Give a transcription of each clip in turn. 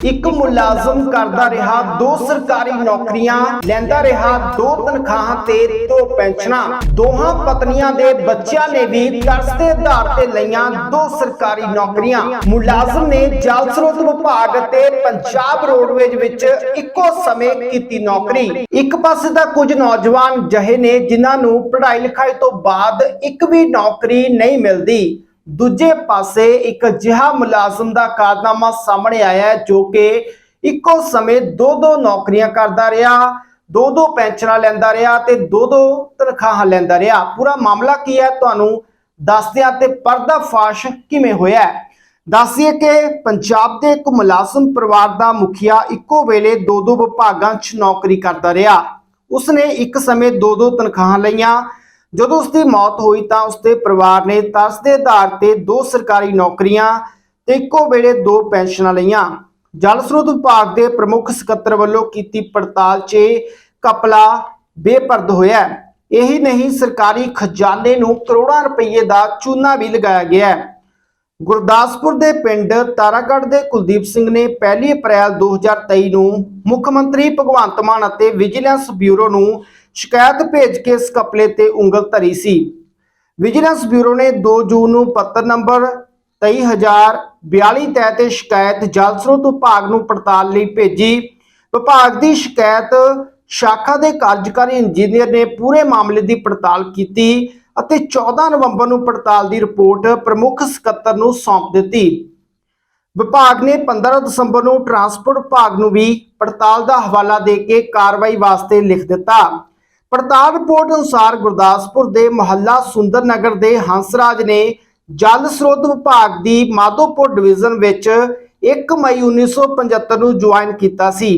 ਇੱਕ ਮੁਲਾਜ਼ਮ ਕਰਦਾ ਰਿਹਾ, ਦੋ ਸਰਕਾਰੀ ਨੌਕਰੀਆਂ, ਲੈਂਦਾ ਰਿਹਾ ਦੋ ਤਨਖਾਹਾਂ ਤੇ ਦੋ ਪੈਨਸ਼ਨਾਂ। ਦੋਹਾਂ ਪਤਨੀਆਂ ਦੇ ਬੱਚਿਆਂ ਨੇ ਵੀ ਤਰਸ ਦੇ ਆਧਾਰ ਤੇ ਲਈਆਂ ਦੋ ਸਰਕਾਰੀ ਨੌਕਰੀਆਂ। ਮੁਲਾਜ਼ਮ ਨੇ ਜਲ ਸਰੋਤ ਵਿਭਾਗ ਤੇ ਪੰਜਾਬ ਰੋਡਵੇਜ ਵਿੱਚ ਇੱਕੋ ਸਮੇਂ ਕੀਤੀ ਨੌਕਰੀ। ਇੱਕ ਪਾਸੇ ਤਾਂ ਕੁਝ ਨੌਜਵਾਨ ਜਹੇ ਨੇ, ਜਿਨ੍ਹਾਂ ਨੂੰ ਪੜ੍ਹਾਈ ਲਿਖਾਈ ਤੋਂ ਬਾਅਦ ਇੱਕ ਵੀ ਨੌਕਰੀ ਨਹੀਂ ਮਿਲਦੀ। ਦੂਜੇ ਪਾਸੇ ਇੱਕ ਅਜਿਹਾ ਮੁਲਾਜ਼ਮ ਦਾ ਕਾਰਨਾਮਾ ਸਾਹਮਣੇ ਆਇਆ ਜੋ ਕਿ ਇੱਕੋ ਸਮੇਂ ਦੋ ਦੋ ਨੌਕਰੀਆਂ ਕਰਦਾ ਰਿਹਾ ਦੋ ਦੋ ਪੈਨਸ਼ਨਾਂ ਲੈਂਦਾ ਰਿਹਾ ਤੇ ਦੋ ਦੋ ਤਨਖਾਹਾਂ ਲੈਂਦਾ ਰਿਹਾ। ਪੂਰਾ ਮਾਮਲਾ ਕੀ ਹੈ? ਤੁਹਾਨੂੰ ਦੱਸਦਿਆਂ ਤੇ ਪਰਦਾ ਫਾਸ਼ ਕਿਵੇਂ ਹੋਇਆ ਹੈ? ਕਿ ਪੰਜਾਬ ਦੇ ਇੱਕ ਮੁਲਾਜ਼ਮ ਪਰਿਵਾਰ ਦਾ ਮੁਖੀਆ ਇੱਕੋ ਵੇਲੇ ਦੋ ਦੋ ਵਿਭਾਗਾਂ 'ਚ ਨੌਕਰੀ ਕਰਦਾ ਰਿਹਾ। ਉਸਨੇ ਇੱਕ ਸਮੇਂ ਦੋ ਦੋ ਤਨਖਾਹਾਂ ਲਈਆਂ ਜਦੋਂ ਉਸਦੀ ਮੌਤ ਹੋਈ ਤਾਂ ਉਸਦੇ ਪਰਿਵਾਰ ਨੇ ਤਰਸ ਦੇ ਆਧਾਰ ਤੇ ਦੋ ਸਰਕਾਰੀ ਨੌਕਰੀਆਂ ਤੇ ਇੱਕੋ ਵੇਲੇ ਦੋ ਪੈਨਸ਼ਨਾਂ ਲਈਆਂ। ਜਲ ਸਰੋਤ ਵਿਭਾਗ ਦੇ ਪ੍ਰਮੁੱਖ ਸਕੱਤਰ ਵੱਲੋਂ ਕੀਤੀ ਪੜਤਾਲ 'ਚ ਕਪਲਾ ਬੇਪਰਦ ਹੋਇਆ ਇਹੀ ਨਹੀਂ, ਸਰਕਾਰੀ ਖਜ਼ਾਨੇ ਨੂੰ ਕਰੋੜਾਂ ਰੁਪਏ ਦਾ ਚੂਨਾ ਵੀ ਲਗਾਇਆ ਗਿਆ ਗੁਰਦਾਸਪੁਰ ਦੇ ਪਿੰਡ ਤਾਰਾਗੜ੍ਹ ਦੇ ਕੁਲਦੀਪ ਸਿੰਘ ਨੇ 1 ਅਪ੍ਰੈਲ 2023 ਨੂੰ ਮੁੱਖ ਮੰਤਰੀ ਭਗਵੰਤ ਮਾਨ ਅਤੇ ਵਿਜੀਲੈਂਸ ਬਿਊਰੋ ਨੂੰ ਸ਼ਿਕਾਇਤ ਭੇਜ ਕੇ ਇਸ ਕਪਲੇ ਤੇ ਉਂਗਲ ਧਰੀ ਸੀ। ਵਿਜੀਲੈਂਸ ਬਿਊਰੋ ਨੇ 2 ਜੂਨ ਨੂੰ ਪੱਤਰ ਨੰਬਰ 23042 ਤਹਿਤ ਇਹ ਸ਼ਿਕਾਇਤ ਜਲ ਸਰੋਤ ਵਿਭਾਗ ਨੂੰ ਪੜਤਾਲ ਲਈ ਭੇਜੀ। ਵਿਭਾਗ ਦੀ ਸ਼ਿਕਾਇਤ ਸ਼ਾਖਾ ਦੇ ਕਾਰਜਕਾਰੀ ਇੰਜੀਨੀਅਰ ਨੇ ਪੂਰੇ ਮਾਮਲੇ ਦੀ ਪੜਤਾਲ ਕੀਤੀ ਅਤੇ 14 ਨਵੰਬਰ ਨੂੰ ਪੜਤਾਲ ਦੀ ਰਿਪੋਰਟ ਪ੍ਰਮੁੱਖ ਸਕੱਤਰ ਨੂੰ ਸੌਂਪ ਦਿੱਤੀ। ਵਿਭਾਗ ਨੇ 15 ਦਸੰਬਰ ਨੂੰ ਟਰਾਂਸਪੋਰਟ ਵਿਭਾਗ ਨੂੰ ਵੀ ਪੜਤਾਲ ਦਾ ਹਵਾਲਾ ਦੇ ਕੇ ਕਾਰਵਾਈ ਵਾਸਤੇ ਲਿਖ ਦਿੱਤਾ। ਪੜਤਾਲ ਰਿਪੋਰਟ ਅਨੁਸਾਰ ਗੁਰਦਾਸਪੁਰ ਦੇ ਮਹੱਲਾ ਸੁੰਦਰ ਨਗਰ ਦੇ ਹੰਸਰਾਜ ਨੇ ਜਲ ਸਰੋਤ ਵਿਭਾਗ ਦੀ ਮਾਧੋਪੁਰ ਡਿਵੀਜ਼ਨ ਵਿੱਚ 1 ਮਈ 1975 ਨੂੰ ਜੁਆਇਨ ਕੀਤਾ ਸੀ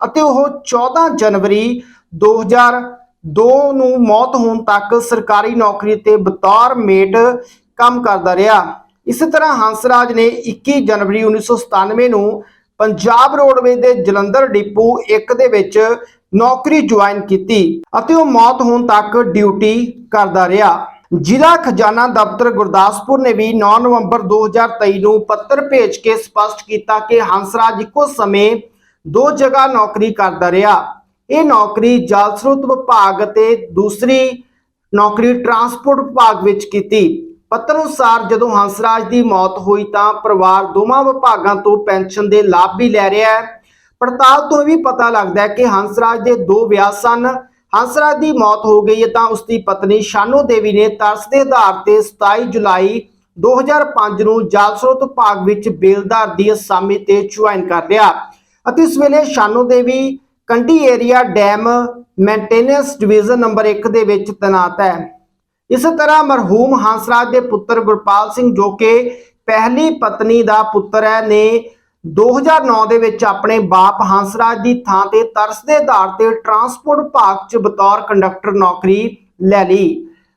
ਅਤੇ ਉਹ 14 ਜਨਵਰੀ 2002 ਨੂੰ ਮੌਤ ਹੋਣ ਤੱਕ ਸਰਕਾਰੀ ਨੌਕਰੀ ਤੇ ਬਤੌਰ ਮੇਟ ਕੰਮ ਕਰਦਾ ਰਿਹਾ। ਇਸੇ ਤਰ੍ਹਾਂ ਹੰਸਰਾਜ ਨੇ 21 ਜਨਵਰੀ 1997 ਨੂੰ ਪੰਜਾਬ ਰੋਡਵੇਜ਼ ਦੇ ਜਲੰਧਰ ਡਿਪੂ 1 ਦੇ ਵਿੱਚ ਨੌਕਰੀ ਜੁਆਇਨ ਕੀਤੀ ਅਤੇ ਉਹ ਮੌਤ ਹੋਣ ਤੱਕ ਡਿਊਟੀ ਕਰਦਾ ਰਿਹਾ। ਜ਼ਿਲ੍ਹਾ ਖਜ਼ਾਨਾ ਦਫ਼ਤਰ ਗੁਰਦਾਸਪੁਰ ਨੇ ਵੀ 9 ਨਵੰਬਰ 2023 ਨੂੰ ਪੱਤਰ ਭੇਜ ਕੇ ਸਪਸ਼ਟ ਕੀਤਾ ਕਿ ਹੰਸਰਾਜ ਇੱਕੋ ਸਮੇਂ ਦੋ ਜਗ੍ਹਾ ਨੌਕਰੀ ਕਰਦਾ ਰਿਹਾ। ਇਹ ਨੌਕਰੀ ਜਲ ਸਰੋਤ ਵਿਭਾਗ ਅਤੇ ਦੂਸਰੀ ਨੌਕਰੀ ਟਰਾਂਸਪੋਰਟ ਵਿਭਾਗ ਵਿੱਚ ਕੀਤੀ। ਪੱਤਰ ਅਨੁਸਾਰ ਜਦੋਂ ਹੰਸਰਾਜ ਦੀ ਮੌਤ ਹੋਈ ਤਾਂ ਪਰਿਵਾਰ ਦੋਵਾਂ ਵਿਭਾਗਾਂ ਤੋਂ ਪੈਨਸ਼ਨ ਦੇ ਲਾਭ ਵੀ ਲੈ ਰਿਹਾ ਹੈ। ਪੜਤਾਲ ਤੋਂ ਇਹ ਵੀ ਪਤਾ ਲੱਗਦਾ ਹੈ ਕਿ ਹੰਸਰਾਜ ਦੇ ਦੋ ਵਿਆਹ ਸਨ। ਹੰਸਰਾਜ ਦੀ ਮੌਤ ਹੋ ਗਈ ਹੈ ਤਾਂ ਉਸ ਦੀ ਪਤਨੀ ਸ਼ਾਨੂ ਦੇਵੀ ਨੇ ਤਰਸ ਦੇ ਆਧਾਰ ਤੇ 27 ਜੁਲਾਈ 2005 ਨੂੰ ਜਲ ਸਰੋਤ ਭਾਗ ਵਿੱਚ ਬੇਲਦਾਰ ਦੀ ਅਸਾਮੀ ਤੇ ਜੁਆਇਨ ਕਰ ਲਿਆ ਅਤੇ ਇਸ ਵੇਲੇ Shanu Devi Kandi area dam maintenance division number 1 ਦੇ ਵਿੱਚ ਤੈਨਾਤ ਹੈ। ਇਸੇ ਤਰ੍ਹਾਂ ਮਰਹੂਮ ਹੰਸਰਾਜ ਦੇ ਪੁੱਤਰ ਗੁਰਪਾਲ ਸਿੰਘ ਜੋ ਕਿ ਪਹਿਲੀ ਪਤਨੀ ਦਾ ਪੁੱਤਰ ਹੈ ਨੇ 2009 ਦੇ ਵਿੱਚ ਆਪਣੇ ਬਾਪ ਹੰਸਰਾਜ ਦੀ ਥਾਂ ਤੇ ਤਰਸ ਦੇ ਆਧਾਰ ਤੇ ਟਰਾਂਸਪੋਰਟ ਵਿਭਾਗ 'ਚ ਬਤੌਰ ਕੰਡਕਟਰ ਨੌਕਰੀ ਲੈ ਲਈ।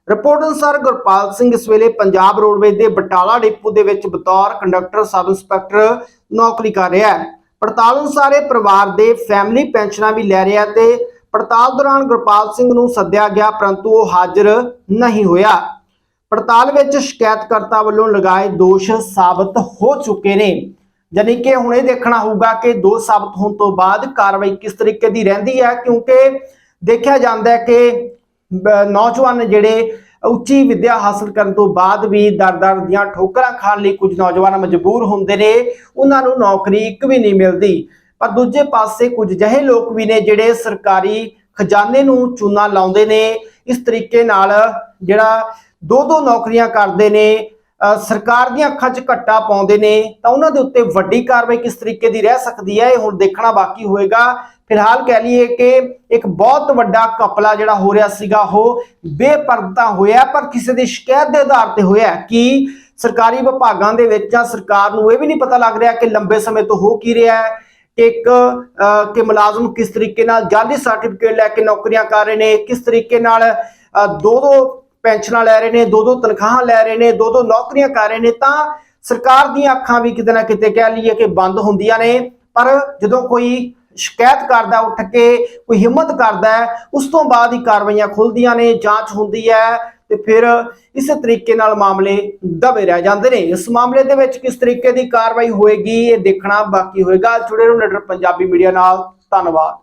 ਰਿਪੋਰਟ ਅਨੁਸਾਰ ਗੁਰਪਾਲ ਸਿੰਘ ਇਸ ਵੇਲੇ ਪੰਜਾਬ ਰੋਡਵੇਜ਼ ਦੇ ਬਟਾਲਾ ਡਿਪੂ ਦੇ ਵਿੱਚ ਬਤੌਰ ਕੰਡਕਟਰ, ਸਬ ਇੰਸਪੈਕਟਰ ਨੌਕਰੀ ਕਰ ਰਿਹਾ ਹੈ। ਪੜਤਾਲ ਅਨੁਸਾਰ ਇਹ ਪਰਿਵਾਰ ਦੇ ਫੈਮਿਲੀ ਪੈਨਸ਼ਨਾਂ ਵੀ ਲੈ ਰਿਹਾ ਤੇ ਪੜਤਾਲ ਦੌਰਾਨ ਗੁਰਪਾਲ ਸਿੰਘ ਨੂੰ ਸੱਦਿਆ ਗਿਆ, ਪਰੰਤੂ ਉਹ ਹਾਜ਼ਰ ਨਹੀਂ ਹੋਇਆ। ਪੜਤਾਲ ਵਿੱਚ ਸ਼ਿਕਾਇਤਕਰਤਾ ਵੱਲੋਂ ਲਗਾਏ ਦੋਸ਼ ਸਾਬਤ ਹੋ ਚੁੱਕੇ ਨੇ। ਜਾਣੀ ਕਿ ਹੁਣ ਇਹ ਦੇਖਣਾ ਹੋਊਗਾ ਕਿ ਦੋ ਸਾਬਤ ਹੋਣ ਤੋਂ ਬਾਅਦ ਕਾਰਵਾਈ ਕਿਸ ਤਰੀਕੇ ਦੀ ਰਹਿੰਦੀ ਹੈ, ਕਿਉਂਕਿ ਦੇਖਿਆ ਜਾਂਦਾ ਹੈ ਕਿ ਨੌਜਵਾਨ ਜਿਹੜੇ ਉੱਚੀ ਵਿੱਦਿਆ ਹਾਸਲ ਕਰਨ ਤੋਂ ਬਾਅਦ ਵੀ ਦਰ-ਦਰ ਦੀਆਂ ਠੋਕਰਾਂ ਖਾਣ ਲਈ ਕੁਝ ਨੌਜਵਾਨ ਮਜਬੂਰ ਹੁੰਦੇ ਨੇ, ਉਹਨਾਂ ਨੂੰ ਨੌਕਰੀ ਇੱਕ ਵੀ ਨਹੀਂ ਮਿਲਦੀ। ਪਰ ਦੂਜੇ ਪਾਸੇ ਕੁਝ ਜਿਹੇ ਲੋਕ ਵੀ ਨੇ ਜਿਹੜੇ ਸਰਕਾਰੀ ਖਜ਼ਾਨੇ ਨੂੰ ਚੂਨਾ ਲਾਉਂਦੇ ਨੇ, ਇਸ ਤਰੀਕੇ ਨਾਲ ਜਿਹੜਾ ਦੋ ਦੋ ਨੌਕਰੀਆਂ ਕਰਦੇ ਨੇ ਸਰਕਾਰ ਦੀਆਂ ਅੱਖਾਂ 'ਚ ਘੱਟਾ ਪਾਉਂਦੇ ਨੇ ਤਾਂ ਉਹਨਾਂ ਦੇ ਉੱਤੇ ਵੱਡੀ ਕਾਰਵਾਈ ਕਿਸ ਤਰੀਕੇ ਦੀ ਰਹਿ ਸਕਦੀ ਹੈ ਇਹ ਹੁਣ ਦੇਖਣਾ ਬਾਕੀ ਹੋਏਗਾ। ਫਿਲਹਾਲ ਕਹਿ ਲਈਏ ਕਿ ਇੱਕ ਬਹੁਤ ਵੱਡਾ ਕਪਲਾ ਜਿਹੜਾ ਹੋ ਰਿਹਾ ਸੀਗਾ ਉਹ ਬੇਪਰਦਾ ਹੋਇਆ ਪਰ ਕਿਸੇ ਦੀ ਸ਼ਿਕਾਇਤ ਦੇ ਆਧਾਰ ਤੇ ਹੋਇਆ ਕਿ ਸਰਕਾਰੀ ਵਿਭਾਗਾਂ ਦੇ ਵਿੱਚ ਜਾਂ ਸਰਕਾਰ ਨੂੰ ਇਹ ਵੀ ਨਹੀਂ ਪਤਾ ਲੱਗ ਰਿਹਾ ਕਿ ਲੰਬੇ ਸਮੇਂ ਤੋਂ ਹੋ ਕੀ ਰਿਹਾ ਹੈ ਕਿ ਇੱਕ ਅ, ਕਿ ਮੁਲਾਜ਼ਮ ਕਿਸ ਤਰੀਕੇ ਨਾਲ ਜਾਲੀ ਸਰਟੀਫਿਕੇਟ ਲੈ ਕੇ ਨੌਕਰੀਆਂ ਕਰ ਰਹੇ ਨੇ ਕਿਸ ਤਰੀਕੇ ਨਾਲ ਅ, ਦੋ ਦੋ ਪੈਨਸ਼ਨਾਂ ਲੈ ਰਹੇ ਨੇ ਦੋ ਦੋ ਤਨਖਾਹਾਂ ਲੈ ਰਹੇ ਨੇ ਦੋ ਦੋ ਨੌਕਰੀਆਂ ਕਰ ਰਹੇ ਨੇ, ਤਾਂ ਸਰਕਾਰ ਦੀਆਂ ਅੱਖਾਂ ਵੀ ਕਿਤੇ ਨਾ ਕਿਤੇ ਕਹਿ ਲਈਏ ਕਿ ਬੰਦ ਹੁੰਦੀਆਂ ਨੇ। ਪਰ ਜਦੋਂ ਕੋਈ ਸ਼ਿਕਾਇਤ ਕਰਦਾ, ਉੱਠ ਕੇ ਕੋਈ ਹਿੰਮਤ ਕਰਦਾ, ਉਸ ਤੋਂ ਬਾਅਦ ਹੀ ਕਾਰਵਾਈਆਂ ਖੁੱਲਦੀਆਂ ਨੇ, ਜਾਂਚ ਹੁੰਦੀ ਹੈ ਤੇ ਫਿਰ ਇਸੇ ਤਰੀਕੇ ਨਾਲ ਮਾਮਲੇ ਦਬੇ ਰਹਿ ਜਾਂਦੇ ਨੇ। ਇਸ ਮਾਮਲੇ ਦੇ ਵਿੱਚ ਕਿਸ ਤਰੀਕੇ ਦੀ ਕਾਰਵਾਈ ਹੋਏਗੀ, ਇਹ ਦੇਖਣਾ ਬਾਕੀ ਹੋਏਗਾ। ਜੁੜੇ ਰਹੋ ਨਡਰ ਪੰਜਾਬੀ ਮੀਡੀਆ ਨਾਲ। ਧੰਨਵਾਦ।